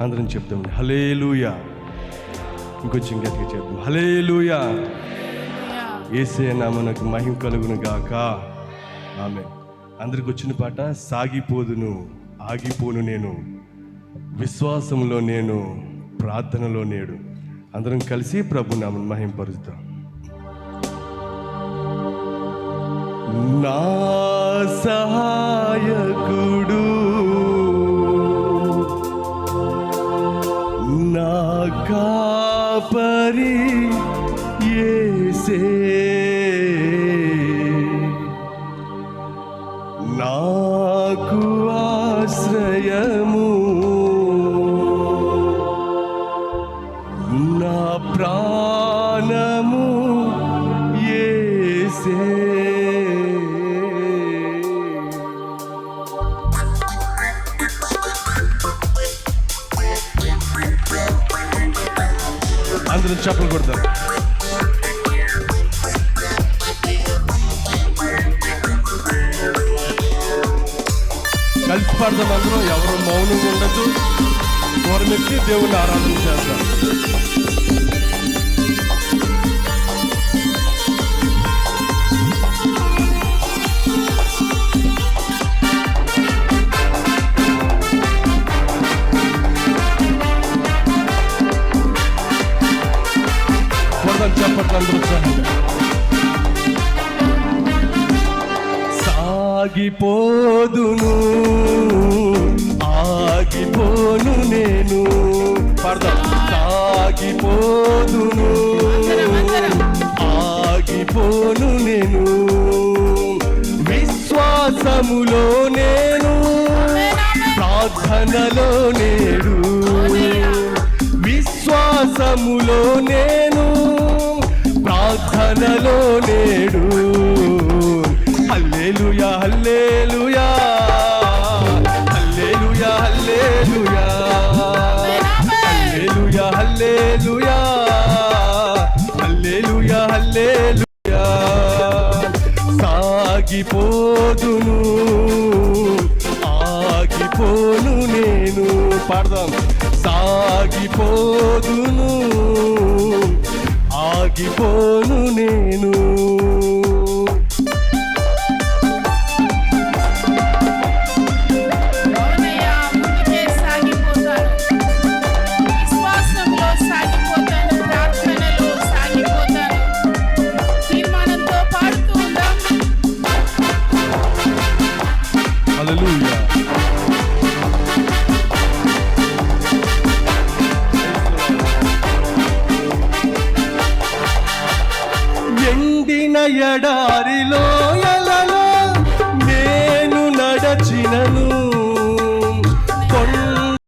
అందరం చెప్తాం హలేలుయా ఇంకొంచెం గట్టిగా చెప్తాం హలేలుయా ఏసే నామనకు మహిమ కలుగును గాక. ఆమె అందరికి వచ్చిన పాట సాగిపోదును ఆగిపోను నేను. విశ్వాసంలో నేను ప్రార్థనలో నేడు. అందరం కలిసి ప్రభు నామను మహింపరుస్తాం నా సహాయకుడు కాపరి ఏసే. నాకు ఆశ్రయము. నా ప్రాణము ఏసే. అందరూ చప్పలు కొడతారు. కలిసి పడదాం అందరూ ఎవరు మౌనంగా ఉండొచ్చు గోరమెత్తి దేవుని ఆరాధన చేస్తారు చప్పట్లు అందరూ సాగిపోదును ఆగిపోను నేను. పడదాం. సాగిపోదును ఆగిపోను నేను. విశ్వాసములో నేను ప్రార్థనలో నేడు. విశ్వాసములో నేను మనలో నేడు hallelujah hallelujah. Hallelujah hallelujah. Hallelujah hallelujah. Hallelujah hallelujah. సాగిపోదును తగ్గిపోను నేను Hallelujah. எடாரி